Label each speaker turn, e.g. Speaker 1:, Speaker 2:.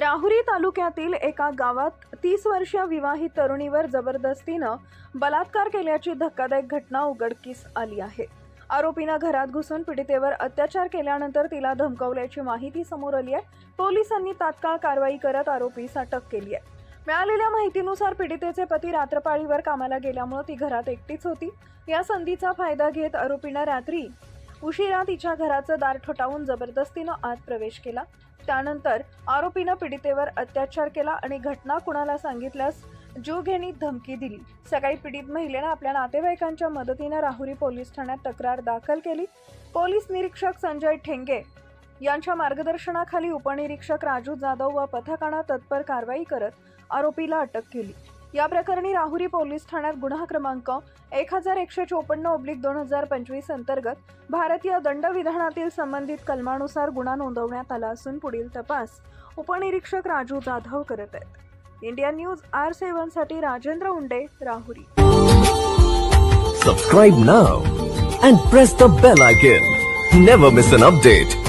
Speaker 1: राहुरी तालुक्यातील एका गावात तीस वर्षीय विवाहित तरुणीवर जबरदस्तीनं बलात्कार केल्याची धक्कादायक घटना उघडकीस आली आहे. आरोपीनं घरात घुसून पीडितेवर अत्याचार केल्यानंतर तिला धमकावल्याची माहिती समोर आली आहे. पोलिसांनी तात्काळ कारवाई करत आरोपीस अटक केली आहे. मिळालेल्या माहितीनुसार पीडितेचे पती रात्रपाळीवर कामाला गेल्यामुळे ती घरात एकटीच होती. या संधीचा फायदा घेत आरोपीनं रात्री उशिरा तिच्या घराचं दार ठोठावून जबरदस्तीनं आत प्रवेश केला. त्यानंतर आरोपीनं पीडितेवर अत्याचार केला आणि घटना कुणाला सांगितल्यास जीवघेणी धमकी दिली. सकाळी पीडित महिलेनं आपल्या नातेवाईकांच्या मदतीनं राहुरी पोलीस ठाण्यात तक्रार दाखल केली. पोलीस निरीक्षक संजय ठेंगे यांच्या मार्गदर्शनाखाली उपनिरीक्षक राजू जाधव व पथकानं तत्पर कारवाई करत आरोपीला अटक केली. या प्रकरणी राहुरी पोलीस ठाण्यात गुन्हा क्रमांक एक हजार एकशे चोपन्न ओब्लिक दोन हजार पंचवीस अंतर्गत भारतीय दंडविधानातील संबंधित कलमानुसार गुन्हा नोंदवण्यात आला असून पुढील तपास उपनिरीक्षक राजू जाधव करत आहेत. India news R सेवनसाठी Rajendra Unde Rahuri.
Speaker 2: Subscribe now and press the bell icon never miss an update